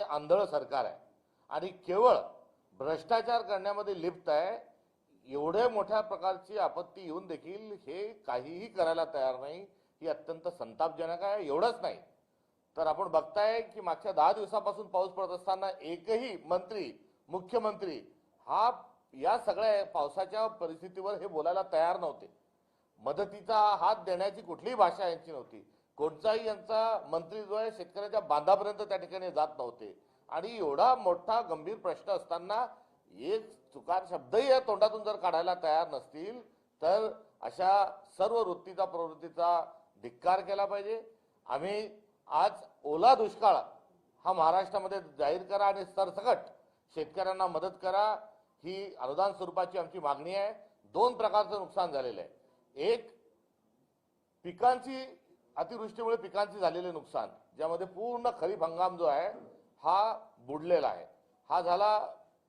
आंधळ सरकार आहे. आणि केवळ भ्रष्टाचार करण्यामध्ये लिप्त आहे एवढ्या मोठ्या प्रकारची आपत्ती येऊन देखील हे काहीही करायला तयार नाही. ही अत्यंत संतापजनक आहे एवढंच नाही. तर आपण बघताय की मागच्या दहा दिवसापासून पाऊस पडत असताना एकही मंत्री मुख्यमंत्री हा या सगळ्या पावसाच्या परिस्थितीवर हे बोलायला तयार नव्हते. मदतीचा हात देण्याची कुठलीही भाषा यांची नव्हती. कोणताही यांचा मंत्री जो आहे शेतकऱ्याच्या बांधापर्यंत त्या ठिकाणी जात नव्हते. आणि एवढा मोठा गंभीर प्रश्न असताना एक चुकार शब्दही या तोंडातून जर काढायला तयार नसतील तर अशा सर्व वृत्तीचा प्रवृत्तीचा धिक्कार केला पाहिजे. आम्ही आज ओला दुष्काळ हा महाराष्ट्रामध्ये जाहीर करा आणि सरसकट शेतकऱ्यांना मदत करा ही अनुदान स्वरूपाची आमची मागणी आहे. दोन प्रकारचं नुकसान झालेलं आहे. एक पिकांची अतिवृष्टीमुळे पिकांचे झालेले नुकसान ज्यामध्ये पूर्ण खरीप हंगाम जो आहे हा बुडलेला आहे. हा झाला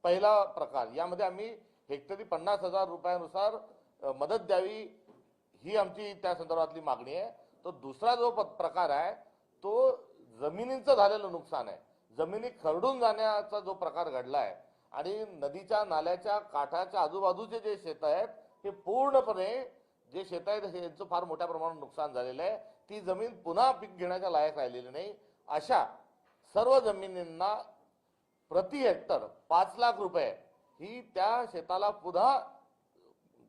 पहिला प्रकार. यामध्ये आम्ही हेक्टरी पन्नास हजार रुपयानुसार मदत द्यावी ही आमची त्या संदर्भातली मागणी आहे. तो दुसरा जो प- प्रकार आहे तो जमिनींचं झालेलं नुकसान आहे. जमिनी खरडून जाण्याचा जो प्रकार घडला आहे आणि नदीच्या नाल्याच्या काठाच्या आजूबाजूचे जे शेत आहेत हे पूर्णपणे जे शेत आहेत यांचं फार मोठ्या प्रमाणात नुकसान झालेलं आहे. ती जमीन पुन्हा पीक घेण्याच्या लायक राहिलेली नाही. अशा सर्व जमिनींना प्रति हेक्टर पाच लाख रुपये ही त्या शेताला पुन्हा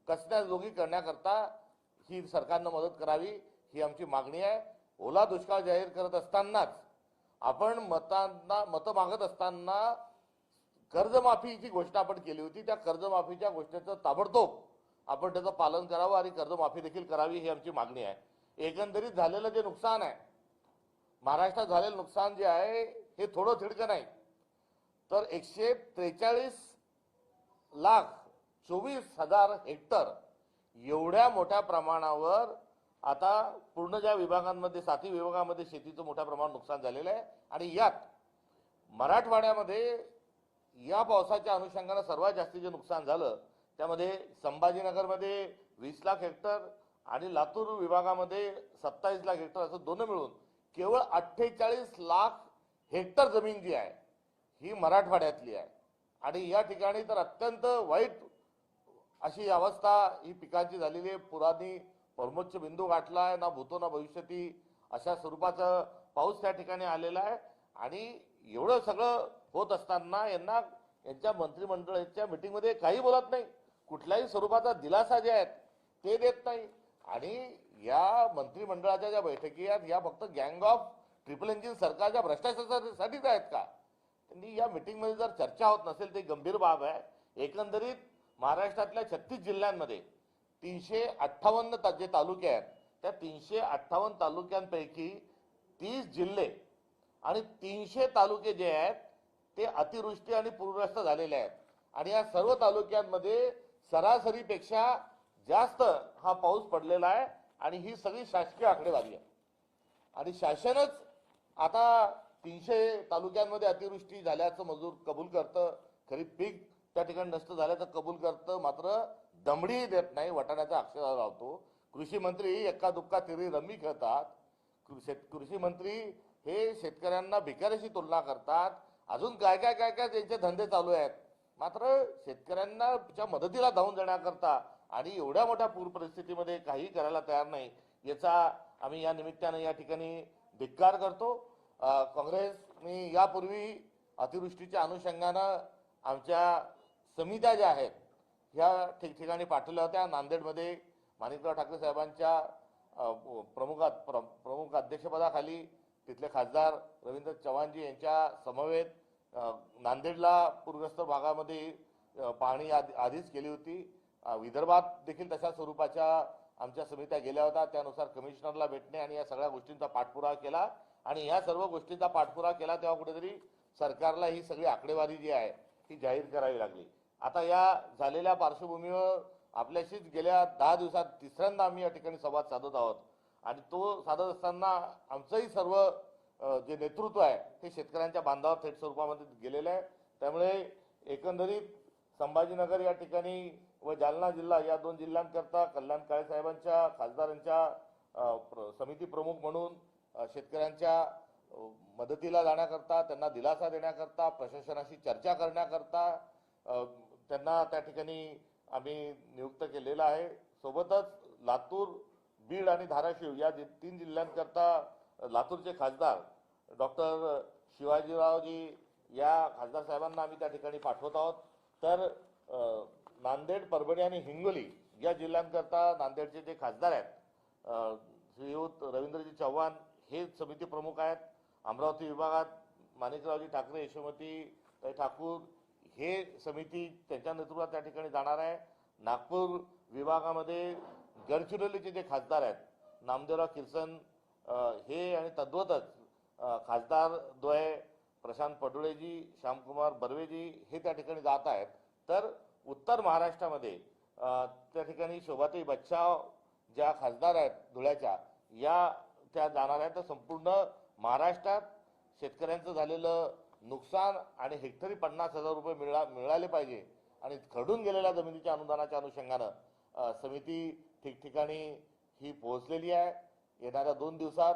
कसण्याजोगी करण्याकरता ही सरकारनं मदत करावी ही आमची मागणी आहे. ओला दुष्काळ जाहीर करत असतानाच आपण मतांना मतं मागत असताना कर्जमाफीची घोषणा आपण केली होती. त्या कर्जमाफीच्या घोषणेचं ताबडतोब आपण त्याचं पालन करावं आणि कर्जमाफी देखील करावी ही आमची मागणी आहे. एकंदरीत झालेलं जे नुकसान आहे महाराष्ट्रात झालेलं नुकसान जे आहे हे थोडं थिडकं नाही तर एकशे त्रेचाळीस लाख चोवीस हजार हेक्टर एवढ्या मोठ्या प्रमाणावर आता पूर्ण ज्या विभागांमध्ये साथी विभागामध्ये शेतीचं मोठ्या प्रमाणात नुकसान झालेलं आहे आणि यात मराठवाड्यामध्ये या पावसाच्या अनुषंगानं सर्वात जास्ती जे नुकसान झालं त्यामध्ये संभाजीनगरमध्ये वीस लाख हेक्टर आणि लातूर विभागामध्ये सत्तावीस लाख हेक्टर असं दोन मिळून केवळ अठ्ठेचाळीस लाख हेक्टर जमीन जी आहे ही मराठवाड्यातली आहे. आणि या ठिकाणी तर अत्यंत वाईट अशी अवस्था ही पिकांची झालेली आहे. पुरानी परमोच्च बिंदू गाठला आहे ना भूतो ना भविष्यती अशा स्वरूपाचा पाऊस त्या ठिकाणी आलेला आहे. आणि एवढं सगळं होत असताना यांना यांच्या मंत्रिमंडळाच्या मिटिंगमध्ये काही बोलत नाही. कुठल्याही स्वरूपाचा दिलासा जे आहेत ते देत नाही. आणि या मंत्रिमंडळाच्या ज्या बैठकी आहेत या फक्त गँग ऑफ ट्रिपल इंजिन सरकारच्या भ्रष्टाचारासाठीच आहेत का? त्यांनी या मिटिंगमध्ये जर चर्चा होत नसेल ती गंभीर बाब आहे. एकंदरीत महाराष्ट्रातल्या छत्तीस जिल्ह्यांमध्ये तीनशे अठ्ठावन्न ता- जे तालुके आहेत त्या तीनशे अठ्ठावन्न तालुक्यांपैकी तीस जिल्हे आणि तीनशे तालुके जे आहेत ते अतिवृष्टी आणि पूरग्रस्त झालेले आहेत. आणि या सर्व तालुक्यांमध्ये सरासरीपेक्षा जास्त हा पाऊस पडलेला आहे आणि ही सगळी शासकीय आकडेवारी आहे. आणि शासनच आता तीनशे तालुक्यांमध्ये अतिवृष्टी झाल्याचं मजूर कबूल करतं खरीप पीक त्या ठिकाणी नष्ट झाल्याचं कबूल करतं मात्र दमडीही देत नाही वटाण्याचा अक्षर लावतो. कृषी मंत्री एका दुक्का तिरी रमी खेळतात. कृ- शेत- कृषी मंत्री हे शेतकऱ्यांना भिकाऱ्याशी तुलना करतात. अजून काय काय काय काय त्यांचे धंदे चालू आहेत? मात्र शेतकऱ्यांनाच्या मदतीला धावून जाण्याकरता आणि एवढ्या मोठ्या पूर परिस्थितीमध्ये काही करायला तयार नाही याचा आम्ही या निमित्तानं या ठिकाणी धिक्कार करतो. काँग्रेसने यापूर्वी अतिवृष्टीच्या अनुषंगानं आमच्या समित्या ज्या आहेत ह्या ठिकठिकाणी पाठवल्या होत्या. नांदेडमध्ये माणिकराव ठाकरे साहेबांच्या प्रमुख प्र- प्रमुख अध्यक्षपदाखाली तिथले खासदार रवींद्र चव्हाणजी यांच्या समवेत नांदेडला पूरग्रस्त भागामध्ये पाहणी आधी आधीच केली होती. विदर्भात देखील तशा स्वरूपाच्या आमच्या समित्या गेल्या होत्या. त्यानुसार कमिशनरला भेटणे आणि या सगळ्या गोष्टींचा पाठपुरावा केला. आणि ह्या सर्व गोष्टींचा पाठपुरावा केला तेव्हा कुठेतरी सरकारला ही सगळी आकडेवारी जी आहे ती जाहीर करावी लागली. आता या झालेल्या पार्श्वभूमीवर आपल्याशीच गेल्या दहा दिवसात तिसऱ्यांदा आम्ही या ठिकाणी संवाद साधत आहोत. आणि तो साधत असताना आमचंही सर्व जे नेतृत्व आहे ते शेतकऱ्यांच्या बांधावर थेट स्वरूपामध्ये गेलेलं आहे. त्यामुळे एकंदरीत संभाजीनगर या ठिकाणी व जालना जिल्हा या दोन जिल्ह्यांकरता कल्याण काळे साहेबांच्या खासदारांच्या प्र- समिती प्रमुख म्हणून शेतकऱ्यांच्या मदतीला जाण्याकरता त्यांना दिलासा देण्याकरता प्रशासनाशी चर्चा करण्याकरता त्यांना त्या ठिकाणी आम्ही नियुक्त केलेलं आहे. सोबतच लातूर बीड आणि धाराशिव या जि- तीन जिल्ह्यांकरता लातूरचे खासदार डॉक्टर शिवाजीरावजी या खासदार साहेबांना आम्ही त्या ठिकाणी पाठवत आहोत. तर नांदेड परभणी आणि हिंगोली या जिल्ह्यांकरता नांदेडचे जे खासदार आहेत श्रीयुत रवींद्रजी चव्हाण हे समिती प्रमुख आहेत. अमरावती विभागात माणिकरावजी ठाकरे यशोमती ताई ठाकूर हे समिती त्यांच्या नेतृत्वात त्या ठिकाणी जाणार आहे. नागपूर विभागामध्ये गडचिरोलीचे जे खासदार आहेत नामदेवराव किर्सन हे आणि तद्वतच खासदार द्वय प्रशांत पडुळेजी श्यामकुमार बर्वेजी हे त्या ठिकाणी जात आहेत. तर उत्तर महाराष्ट्रामध्ये त्या ठिकाणी शोभाताई बच्चाव ज्या खासदार आहेत धुळ्याच्या या त्या जाणार आहेत. तर संपूर्ण महाराष्ट्रात शेतकऱ्यांचं झालेलं नुकसान आणि हेक्टरी पन्नास हजार रुपये मिळा मिळाले पाहिजे आणि खडून गेलेल्या जमिनीच्या अनुदानाच्या अनुषंगानं समिती ठिकठिकाणी ही पोहोचलेली आहे. येणाऱ्या दोन दिवसात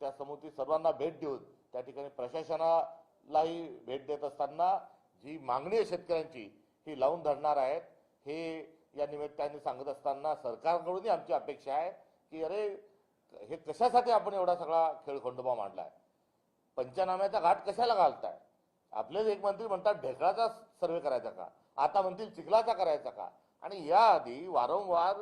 त्या समिती सर्वांना भेट देऊन त्या ठिकाणी प्रशासनालाही भेट देत असताना जी मागणी आहे शेतकऱ्यांची ही लावून धरणार आहेत. हे या निमित्ताने सांगत असताना सरकारकडूनही आमची अपेक्षा आहे की अरे हे कशासाठी आपण एवढा सगळा खेळ खंडोबा मांडलाय? पंचनाम्याचा घाट कशाला घालताय? आपलेच एक मंत्री म्हणतात ढेकळाचा सर्वे करायचा का? आता म्हणतील चिखलाचा करायचा का? आणि याआधी वारंवार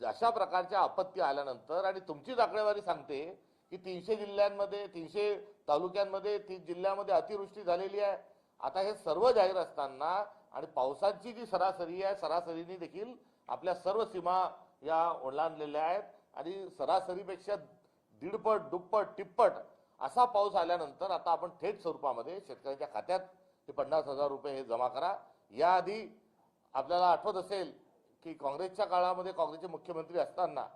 अशा प्रकारच्या आपत्ती आल्यानंतर आणि तुमचीच आकडेवारी सांगते की तीनशे जिल्ह्यांमध्ये तीनशे तालुक्यांमध्ये ती जिल्ह्यामध्ये अतिवृष्टी झालेली आहे. आता हे सर्व जाहीर असताना आणि पावसाची जी सरासरी आहे सरासरीने देखील आपल्या सर्व सीमा या ओलांडलेल्या आहेत. आणि सरासरीपेक्षा दीडपट दुप्पट तिप्पट असा पाऊस आल्यानंतर आता आपण थेट स्वरूपामध्ये शेतकऱ्यांच्या खात्यात ते पन्नास हजार रुपये हे जमा करा. याआधी आपल्याला आठवत असेल की काँग्रेसच्या काळामध्ये काँग्रेसचे मुख्यमंत्री असताना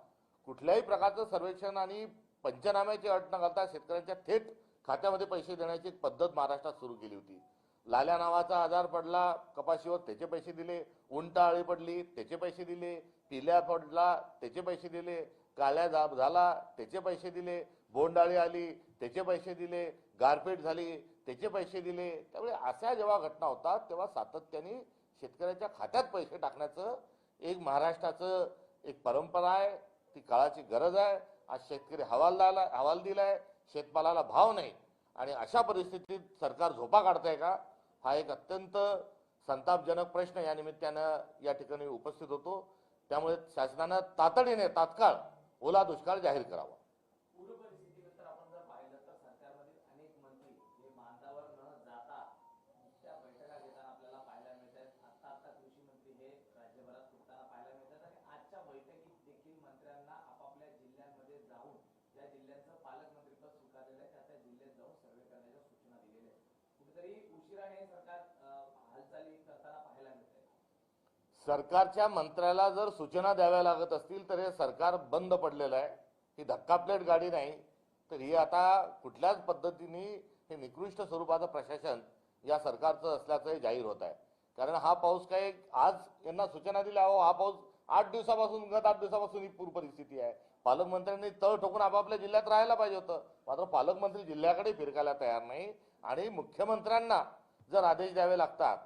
कुठल्याही प्रकारचं सर्वेक्षण आणि पंचनाम्याची अट न घालता शेतकऱ्यांच्या थेट खात्यामध्ये पैसे देण्याची एक पद्धत महाराष्ट्रात सुरू केली होती. लाल्या नावाचा आजार पडला कपाशीवर त्याचे पैसे दिले उंटा आळी पडली त्याचे पैसे दिले पिल्या पडला त्याचे पैसे दिले काळ्या जाब झाला त्याचे पैसे दिले बोंडाळी आली त्याचे पैसे दिले गारपीट झाली त्याचे पैसे दिले. त्यामुळे अशा जेव्हा घटना होतात तेव्हा सातत्याने शेतकऱ्याच्या खात्यात पैसे टाकण्याचं एक महाराष्ट्राचं एक परंपरा आहे. ती काळाची गरज आहे. आज शेतकरी हवालदाला हवाल दिलाय शेतमालाला भाव नाही. आणि अशा परिस्थितीत सरकार झोपा काढताय का? हा एक अत्यंत संतापजनक प्रश्न या निमित्तानं या ठिकाणी उपस्थित होतो. त्यामुळे शासनानं तातडीने तात्काळ ओला दुष्काळ जाहीर करावा पूर परिस्थितीनंतर आपण जर पाहिलं तर सरकारमधील अनेक मंत्री हे बांधावर न जाता त्या बैठका घेताना आपल्याला पाहायला मिळत आहेत आता आता कृषी मंत्री हे राज्यभरात फिरताना पाहायला मिळतात आणि आजच्या बैठकीत देखील मंत्र्यांना आपापल्या जिल्ह्यांमध्ये जाऊन ज्या जिल्ह्यांचं पालकमंत्रीपद स्वीकारलेलं आहे त्या त्या जिल्ह्यात जाऊन सर्वे करण्याच्या सूचना दिलेल्या आहेत कुठेतरी उशिराने हे सरकार अं, हालचाली करताना पाहायला मिळत आहे सरकारच्या मंत्र्याला जर सूचना द्याव्या लागत असतील तर हे सरकार बंद पडलेलं आहे. ही धक्काप्लेट गाडी नाही. तर ही आता कुठल्याच पद्धतीने हे निकृष्ट स्वरूपाचं प्रशासन या सरकारचं असल्याचं हे जाहीर होत आहे. कारण हा पाऊस काय आज यांना सूचना दिल्या हो हा पाऊस आठ दिवसापासून गत आठ दिवसापासून ही पूर परिस्थिती आहे. पालकमंत्र्यांनी तळ ठोकून आपापल्या जिल्ह्यात राहायला पाहिजे होतं. मात्र पालकमंत्री जिल्ह्याकडे फिरकायला तयार नाही. आणि मुख्यमंत्र्यांना जर आदेश द्यावे लागतात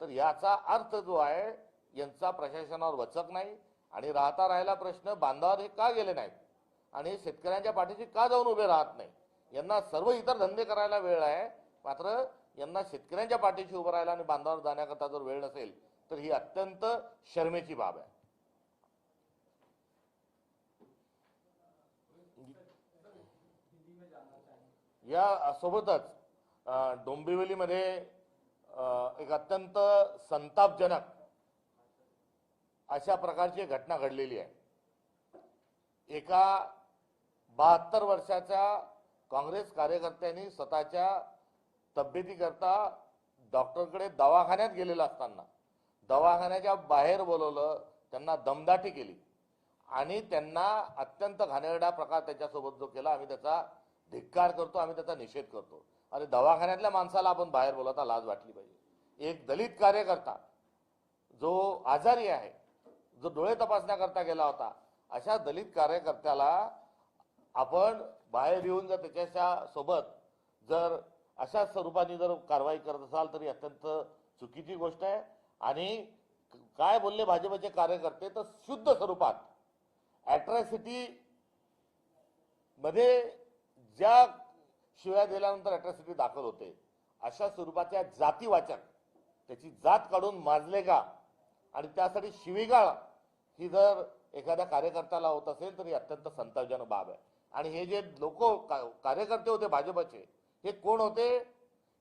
तर याचा अर्थ जो आहे यांचा प्रशासनावर वचक नाही आणि राहता राहिला प्रश्न बांधावर हे का गेले नाहीत? आणि शेतकऱ्यांच्या पाठीशी का जाऊन उभे राहत नाही? यांना सर्व इतर धंदे करायला वेळ आहे. मात्र यांना शेतकऱ्यांच्या पाठीशी उभं राहायला आणि बांधावर जाण्याकरता जर वेळ नसेल तर ही अत्यंत शर्मेची बाब आहे. या सोबतच डोंबिवलीमध्ये एक अत्यंत संतापजनक अशा प्रकारची एक घटना घडलेली आहे. एका बहात्तर वर्षाच्या काँग्रेस कार्यकर्त्यांनी स्वतःच्या तब्येतीकरता डॉक्टरकडे दवाखान्यात गेलेलं असताना दवाखान्याच्या बाहेर बोलवलं त्यांना दमदाटी केली आणि त्यांना अत्यंत घाणेरडा प्रकार त्याच्यासोबत जो केला आम्ही त्याचा धिक्कार करतो आम्ही त्याचा निषेध करतो. अरे दवाखान्यातल्या माणसाला आपण बाहेर बोलवता लाज वाटली पाहिजे. एक दलित कार्यकर्ता जो आजारी आहे जो डोळे तपासण्याकरता गेला होता अशा दलित कार्यकर्त्याला आपण बाहेर येऊन जर त्याच्या सोबत जर अशा स्वरूपाने जर कारवाई करत असाल तरी अत्यंत चुकीची गोष्ट आहे. आणि काय बोलले भाजपचे कार्यकर्ते तर शुद्ध स्वरूपात ॲट्रॅसिटी मध्ये ज्या शिव्या दिल्यानंतर ॲट्रॅसिटी दाखल होते अशा स्वरूपाच्या जातीवाचक त्याची जात काढून माजले का? आणि त्यासाठी शिवीगाळ ही जर एखाद्या कार्यकर्त्याला होत असेल तर ही अत्यंत संतापजनक बाब आहे. आणि हे जे लोक कार्यकर्ते होते भाजपचे हे कोण होते?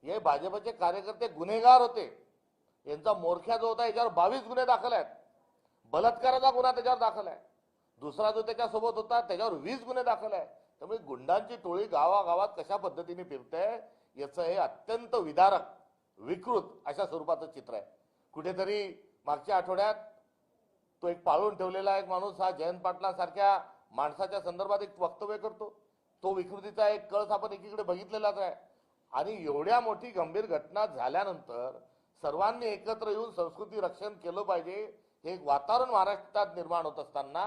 हे भाजपचे कार्यकर्ते गुन्हेगार होते. यांचा मोर्ख्या जो होता याच्यावर बावीस गुन्हे दाखल आहेत. बलात्काराचा गुन्हा त्याच्यावर दाखल आहे. दुसरा जो त्याच्यासोबत होता त्याच्यावर वीस गुन्हे दाखल आहे. त्यामुळे गुंडांची टोळी गावागावात कशा पद्धतीने फिरते याचं हे अत्यंत विदारक विकृत अशा स्वरूपाचं चित्र आहे. कुठेतरी मागच्या आठवड्यात तो एक पाळून ठेवलेला एक माणूस हा जयंत पाटलांसारख्या माणसाच्या संदर्भात एक वक्तव्य करतो. तो विकृतीचा एक कळस आपण एकीकडे बघितलेलाच आहे. आणि एवढ्या मोठी गंभीर घटना झाल्यानंतर सर्वांनी एकत्र येऊन संस्कृती रक्षण केलं पाहिजे हे एक वातावरण महाराष्ट्रात निर्माण होत असताना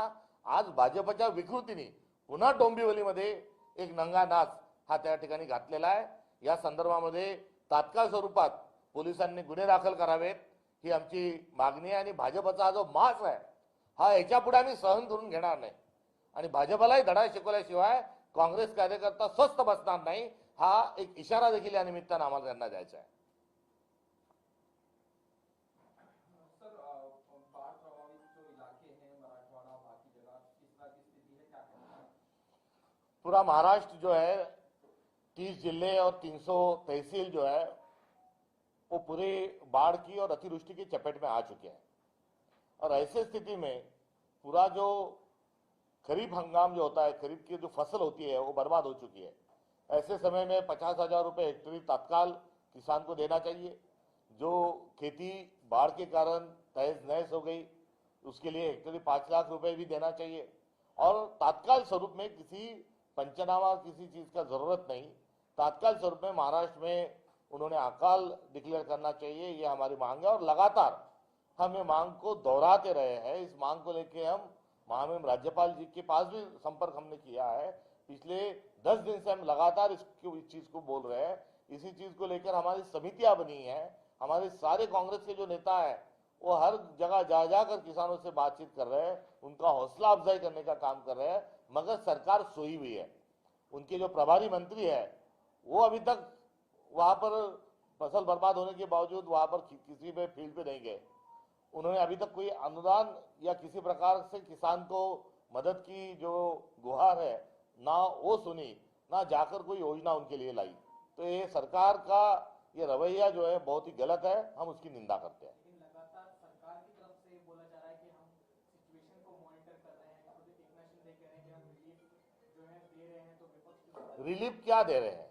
आज भाजपच्या विकृतीने पुन्हा डोंबिवलीमध्ये एक नंगा नाच हा त्या ठिकाणी घातलेला आहे. या संदर्भामध्ये तात्काळ स्वरूपात पोलिसांनी गुन्हे दाखल करावेत. ही आमची मागणी आहे आणि भाजपचा जो मास आहे हा याच्यापुढे आम्ही सहन करून घेणार नाही. आणि भाजपलाही धडा शिकवल्याशिवाय काँग्रेस कार्यकर्ता स्वस्थ बसणार नाही हा एक इशारा देखील या निमित्तानं आम्हाला त्यांना द्यायचा आहे. पूरा महाराष्ट्र जो है तीस जिले और 300 तहसील जो है वो पूरे बाढ़ की और अतिवृष्टि की चपेट में आ चुके हैं। और ऐसे स्थिति में पूरा जो खरीफ हंगाम जो होता है, खरीफ की जो फ़सल होती है, वो बर्बाद हो चुकी है। ऐसे समय में पचास हज़ार रुपये हेक्टरी तत्काल किसान को देना चाहिए। जो खेती बाढ़ के कारण तहस नहस हो गई, उसके लिए हेक्टरी पाँच लाख रुपए भी देना चाहिए। और तात्काल स्वरूप में किसी पंचनामा, किसी चीज़ का ज़रूरत नहीं। तात्काल स्वरूप में महाराष्ट्र में उन्होंने अकाल डिक्लेयर करना चाहिए, ये हमारी मांग है और लगातार हम ये मांग को दोहराते रहे हैं। इस मांग को लेके हम महामहिम राज्यपाल जी के पास भी संपर्क हमने किया है। पिछले दस दिन से हम लगातार इसको, इस चीज़ को बोल रहे हैं। इसी चीज़ को लेकर हमारी समितियाँ बनी हैं। हमारे सारे कांग्रेस के जो नेता हैं, वो हर जगह जा जाकर किसानों से बातचीत कर रहे हैं। उनका हौसला अफजाई करने का काम कर रहे हैं, मगर सरकार सोई हुई है। उनके जो प्रभारी मंत्री है, वो अभी तक वहाँ पर फ़सल बर्बाद होने के बावजूद वहाँ पर किसी भी फ़ील्ड पे नहीं गए। उन्होंने अभी तक कोई अनुदान या किसी प्रकार से किसान को मदद की जो गुहार है ना वो सुनी ना जाकर कोई योजना उनके लिए लाई। तो ये सरकार का ये रवैया जो है बहुत ही गलत है हम उसकी निंदा करते हैं। रिलीफ तो रिलीफ क्या दे रहे हैं?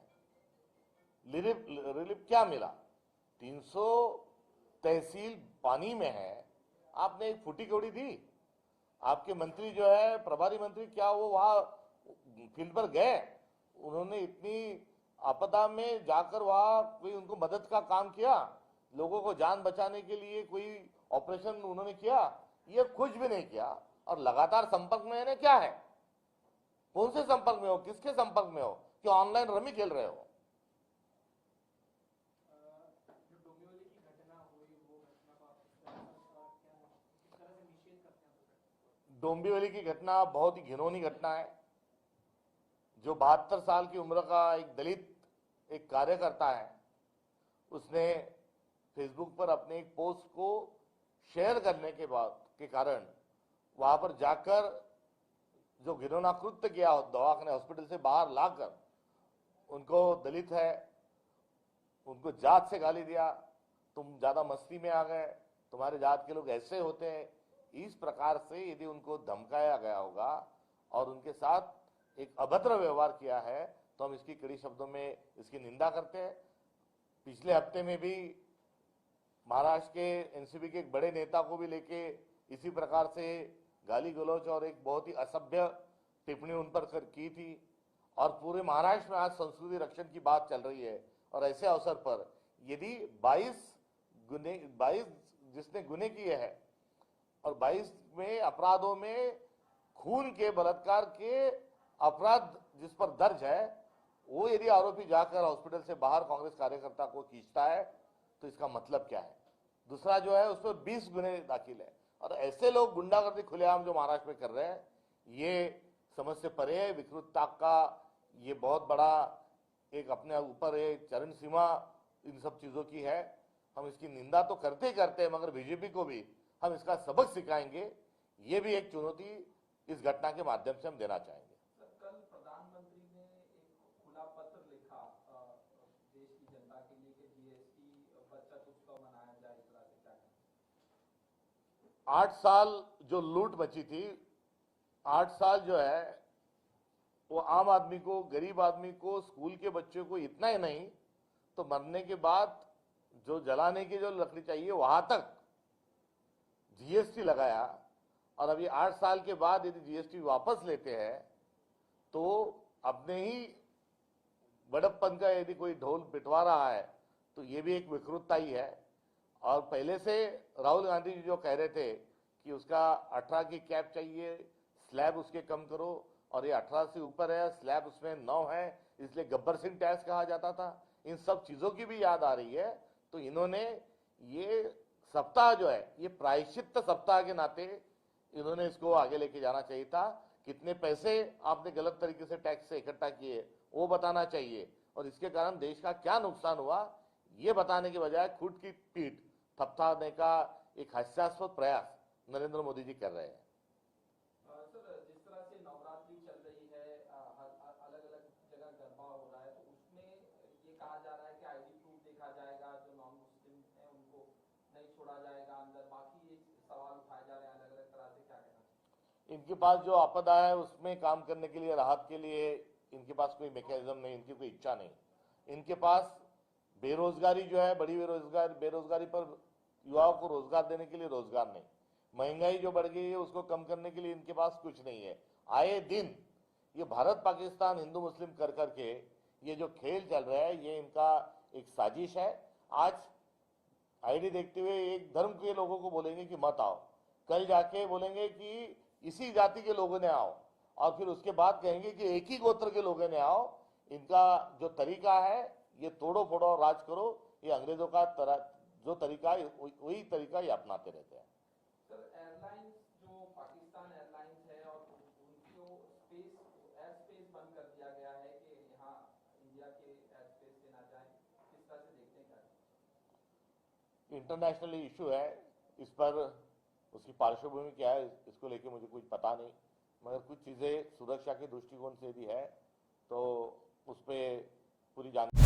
रिलीफ रिलीफ क्या मिला? 300 तहसील पानी में है। आपने एक फूटी कौड़ी दी। आपके मंत्री जो है, प्रभारी मंत्री क्या वो वहाँ फ़ील्ड पर गए? उन्होंने इतनी आपदा में जाकर वहाँ कोई उनको मदद का काम किया? लोगों को जान बचाने के लिए कोई ऑपरेशन उन्होंने किया? ये कुछ भी नहीं किया। और लगातार संपर्क में है क्या है? कौन से संपर्क में हो? किसके संपर्क में हो? कि ऑनलाइन रमी खेल रहे हो अ, जो डोंबिवली की घटना हुई वो घटना को आप किस तरह से अ, क्या किस तरह से निषेध करते हैं आप? डोंबिवली की घटना बहुत ही घिनौनी घटना है, जो बहत्तर साल की उम्र का एक दलित, एक कार्यकर्ता है, उसने फेसबुक पर अपने एक पोस्ट को शेयर करने के बाद, के कारण वहाँ पर जाकर जो घिनौना कृत्य किया दवाखाने हॉस्पिटल से बाहर लाकर, उनको दलित है, उनको जात से गाली दिया, तुम ज़्यादा मस्ती में आ गए, तुम्हारे जात के लोग ऐसे होते हैं इस प्रकार से यदि उनको धमकाया गया होगा और उनके साथ एक अभद्र व्यवहार किया है तो हम इसकी कड़ी शब्दों में इसकी निंदा करते हैं। पिछले हफ़्ते में भी महाराष्ट्र के एनसीपी के एक बड़े नेता को भी लेके इसी प्रकार से गाली गलौज और एक बहुत ही असभ्य टिप्पणी उन पर कर- की थी और पूरे महाराष्ट्र में आज संस्कृति रक्षण की बात चल रही है। और ऐसे अवसर पर यदि 22 गुने 22 जिसने गुने किए हैं और 22 में अपराधों में खून के, बलात्कार के अपराध जिस पर दर्ज है, वो यदि आरोपी जाकर हॉस्पिटल से बाहर कांग्रेस कार्यकर्ता को खींचता है तो इसका मतलब क्या है? दूसरा जो है उस पर बीस गुने दाखिल है। और ऐसे लोग गुंडागर्दी, खुलेआम जो महाराष्ट्र में कर रहे हैं, ये समझ से परे है विकृतता का ये बहुत बड़ा एक अपने ऊपर एक चरण सीमा इन सब चीज़ों की है। हम इसकी निंदा तो करते ही करते हैं, मगर बीजेपी को भी हम इसका सबक सिखाएँगे ये भी एक चुनौती इस घटना के माध्यम से हम देना चाहेंगे। कल प्रधानमंत्री ने एक खुला पत्र लिखा देश की जनता के लिए कि जीएसटी बच्चा कुछ का मनाया जाए इस तरह से क्या आठ साल जो लूट मची थी आठ साल जो है वो आम आदमी को गरीब आदमी को स्कूल के बच्चे को इतना ही नहीं तो मरने के बाद जो जलाने की जो लकड़ी चाहिए वहाँ तक जीएसटी लगाया और अभी आठ साल के बाद यदि जीएसटी वापस लेते हैं तो अपने ही बड़प्पन का यदि कोई ढोल पिटवा रहा है तो ये भी एक विकृतता ही है। और पहले से राहुल गांधी जी जो कह रहे थे कि उसका 18 की कैप चाहिए, स्लैब उसके कम करो, और ये 18 से ऊपर है, स्लैब उसमें नौ है, इसलिए गब्बर सिंह टैक्स कहा जाता था। इन सब चीज़ों की भी याद आ रही है तो इन्होंने ये सप्ताह जो है, ये प्रायश्चित सप्ताह के नाते इन्होंने इसको आगे लेके जाना चाहिए था। कितने पैसे आपने गलत तरीके से टैक्स से इकट्ठा किए, वो बताना चाहिए। और इसके कारण देश का क्या नुकसान हुआ, ये बताने के बजाय खुद की पीठ थपथाने का एक हास्यास्पद प्रयास नरेंद्र मोदी जी कर रहे हैं अ, सर जिस तरह से नवरात्रि चल रही है अलग अलग जगह गरबा हो रहा है तो उसमें ये कहा जा रहा है कि आईडी प्रूफ देखा जाएगा जो नॉन मुस्लिम है उनको नहीं छोड़ा जाएगा अंदर बाकी ये सवाल उठाए जा रहे हैं अलग अलग तरह से क्या कहना चाहिए इनके पास जो आपदा है, उसमें काम करने के लिए, राहत के लिए, इनके पास कोई मैकेनिज्म नहीं, इनकी कोई इच्छा नहीं। इनके पास बेरोजगारी जो है, बड़ी बेरोजगार, बेरोजगारी पर युवाओं को रोज़गार देने के लिए रोज़गार नहीं। महँगाई जो बढ़ गई है, उसको कम करने के लिए इनके पास कुछ नहीं है। आए दिन ये भारत, पाकिस्तान, हिंदू, मुस्लिम कर करके ये जो खेल चल रहा है, ये इनका एक साजिश है। आज आईडी देखते हुए एक धर्म के लोगों को बोलेंगे कि मत आओ। कल जाके बोलेंगे कि इसी जाति के लोगों ने आओ। और फिर उसके बाद कहेंगे कि एक ही गोत्र के लोगों ने आओ। इनका जो तरीका है ये तोड़ो फोड़ो और राज करो ये अंग्रेजों का तरह जो तरीका है वही- वही तरीका ये अपनाते रहते हैं। सर एयरलाइंस जो पाकिस्तान एयरलाइंस है और उन- उनको स्पेस एयर स्पेस बंद कर दिया गया है कि यहाँ इंडिया के एयर स्पेस से ना जाए किस तरह से देखते हैं क्या? इंटरनेशनली इशू है। इस पर उसकी पार्श्वभूमि क्या है इसको लेके मुझे कुछ पता नहीं। मगर कुछ चीज़ें सुरक्षा के दृष्टिकोण से भी है तो उस पर पूरी जानकारी